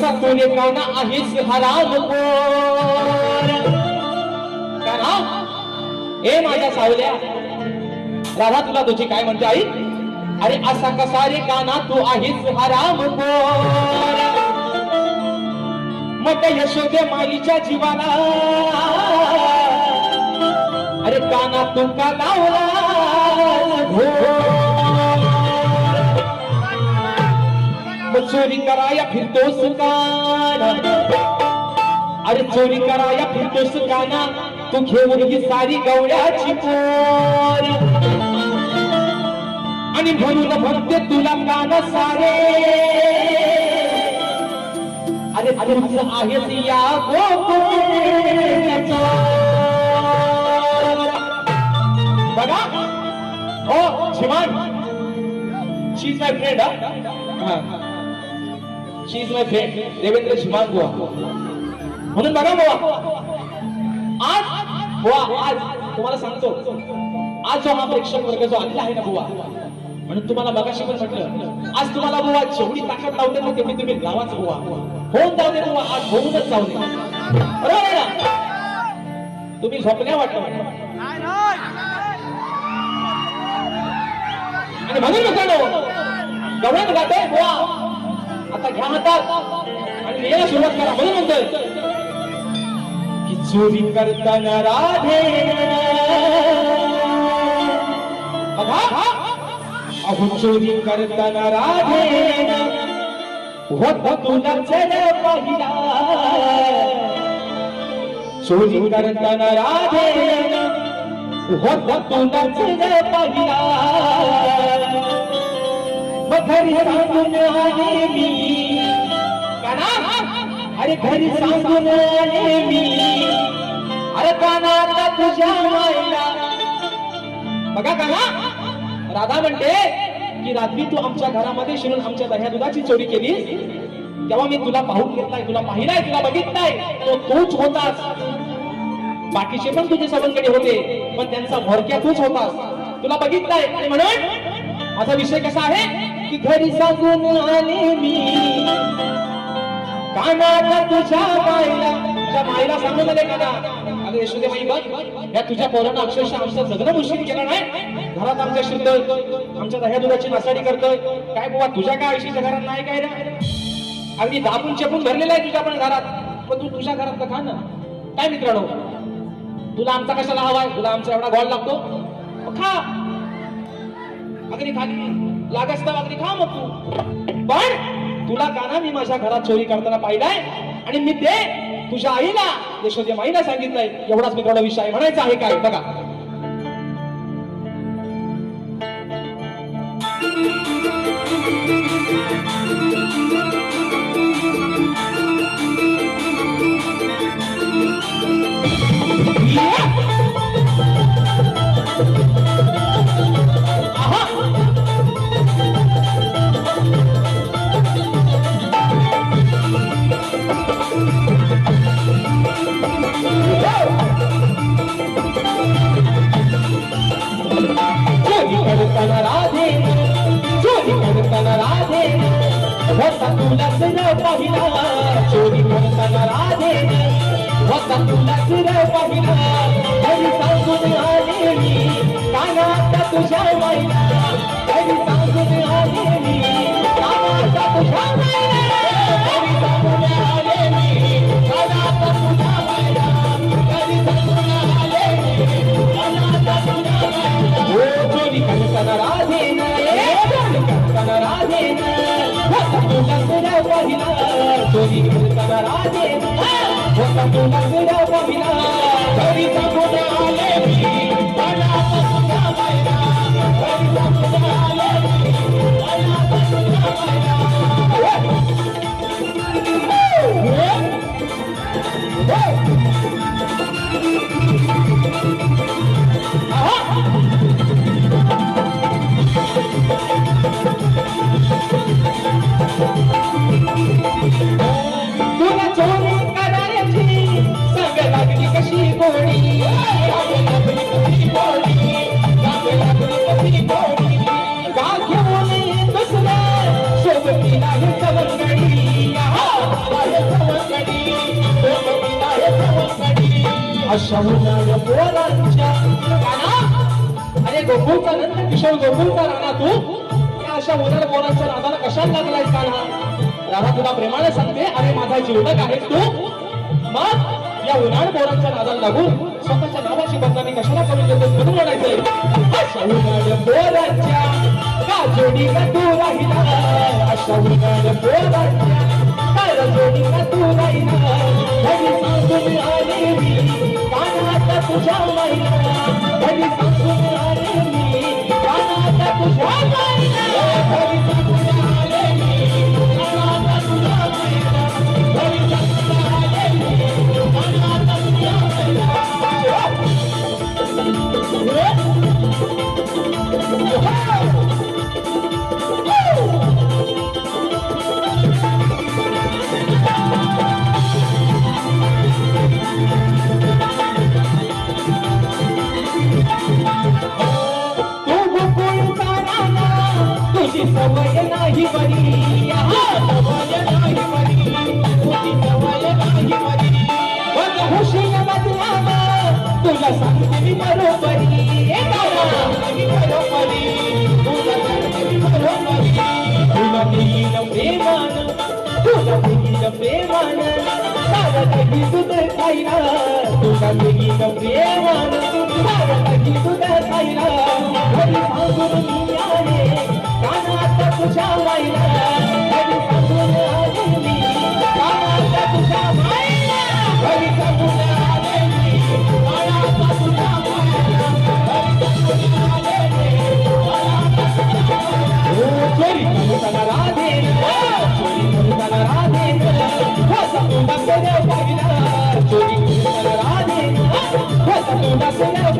कसा तुने काना आहेस हराम काना ए माझ्या सावल्या राधा तुला तुझी काय म्हणते आई? अरे असा कसा रे काना तू आहेस हराम कोर. मग यशोदे माईच्या जीवाला. अरे काना तू का लावला. मग चोरी कराया फिरतोस काना अरे चोरी कराया फिरतोस काना तू घेऊन ही सारी गवड्याची पोर। आणि म्हणून म्हणते तुला काना सारे। अरे तुझं आहेस या गोकुळाचं. बघा हो Shivan she is my friend she is my friend Devendra Shivan Buwa म्हणून बघा बुवा आज बुवा आज तुम्हाला सांगतो आज जो हा प्रेक्षक वर्ग जो आलेला आहे ना बुवा म्हणून तुम्हाला बघाशी पण म्हटलं आज तुम्हाला बुवा जेवढी ताकद लावते ना तेवढी तुम्ही गावाच बुवा. होऊन जाऊ दे बुवा आज होऊनच जाऊ दे. बरोबर आहे ना? तुम्ही झोपल्या वाटतं. आणि म्हणून मित्रांनो गवळण गाते बुवा. आता घ्या हातात आणि लिहायला सुरुवात करा म्हणून म्हणतोय की चोरी करताना राधे बघा अहो चोरी करताना राधे होत तुला चल पहिला चोरी करताना राधे होत तुला चल पहिला मग घरी सांगून आले मी अरे घरी सांगून आले मी अरे काना तुझ्या मायला बघा काना राधा म्हणते की रात्री तू आमच्या घरामध्ये शिरून आमच्या दह्या दुधाची चोरी केली तेव्हा मी तुला पाहून घेतलाय तुला पाहिलाय तुला बघितलाय तो तूच होतास. बाकीचे पण तुझे सवंगडी होते पण त्यांचा भोरक्या तूच होतास तुला बघितलाय आणि म्हणून. माझा विषय कसा आहे? की घरी सांगून आले मी. कानाला तुझ्या मायला तुझ्या माईला सांगून आले काना. अगं यशोदे माई बघ या तुझ्या पोरांना अक्षरशः आमचं जगणं मुश्किल केलं नाही? घरात आमच्या शुद्ध आमच्या दह्या दुधाची नासाडी करतोय. काय बाबा तुझ्या काय आयुष्याच्या घरात नाही काय रे? अगदी दाबून चेपून भरलेला आहे तुझ्या पण घरात. पण तू तुझ्या घरात खा ना. काय मित्रांनो? तुला आमचा कशाला हवाय तुला आमचा एवढा गोड लागतो? खा. अगदी खाली. लागस तर अगदी खा मग तू. पण तुला काना मी माझ्या घरात चोरी करताना पाहिलाय? आणि मी ते तुझ्या आईला यशोदी माईला सांगितलंय. एवढाच मित्रांनो विषय आहे. आहे काय? बघा. होता तुला सिर पहिला चोरी करताना राधे होता तुला सिर सांगून आले मी कानात तुझ्या महिला तरी सांगून आले मी पहिला चोरी करताना राधे न होता तुला सिर पहिला घरी सांगून आले मी कानात तुझ्या महिला घरी सांगून आले मी कानात तुझ्या महिला तुला अरे गोकुळचा नंद किशोर गोकुळचा राणा तू? या अशा उन्हाळ पोरांच्या नादाला कशाला लागलाय का ना राणा तुला प्रेमाने सांगते अरे माझा जीवनक आहे तू. मग या उन्हाळ पोरांच्या नादाला लागून स्वतःच्या नावाची बदनामी कशाला करून देतो म्हणून म्हणायचंय अशा उन्हाळ पोरांच्या का जोडी का तू राहिला? अशा उन्हाळ पोरांच्या का जोडी का तू राहिला? घरी सांगून आले मी कानात तुझ्या महिला घरी सांगून आले मी कानात तुझ्या महिला घरी सांगून आले मी कानात तुझ्या महिला घरी सांगून आले मी कानात तुझ्या महिला सवय नाही बरी सवय नाही बरी तुझी सवय नाही बरी हुशील तुला सांगते मी बरोबरी. बरोबरी. तुला सांगते मी बरोबरी. तुला प्रेमान तुला प्रेमान. तुला प्रेमान घरी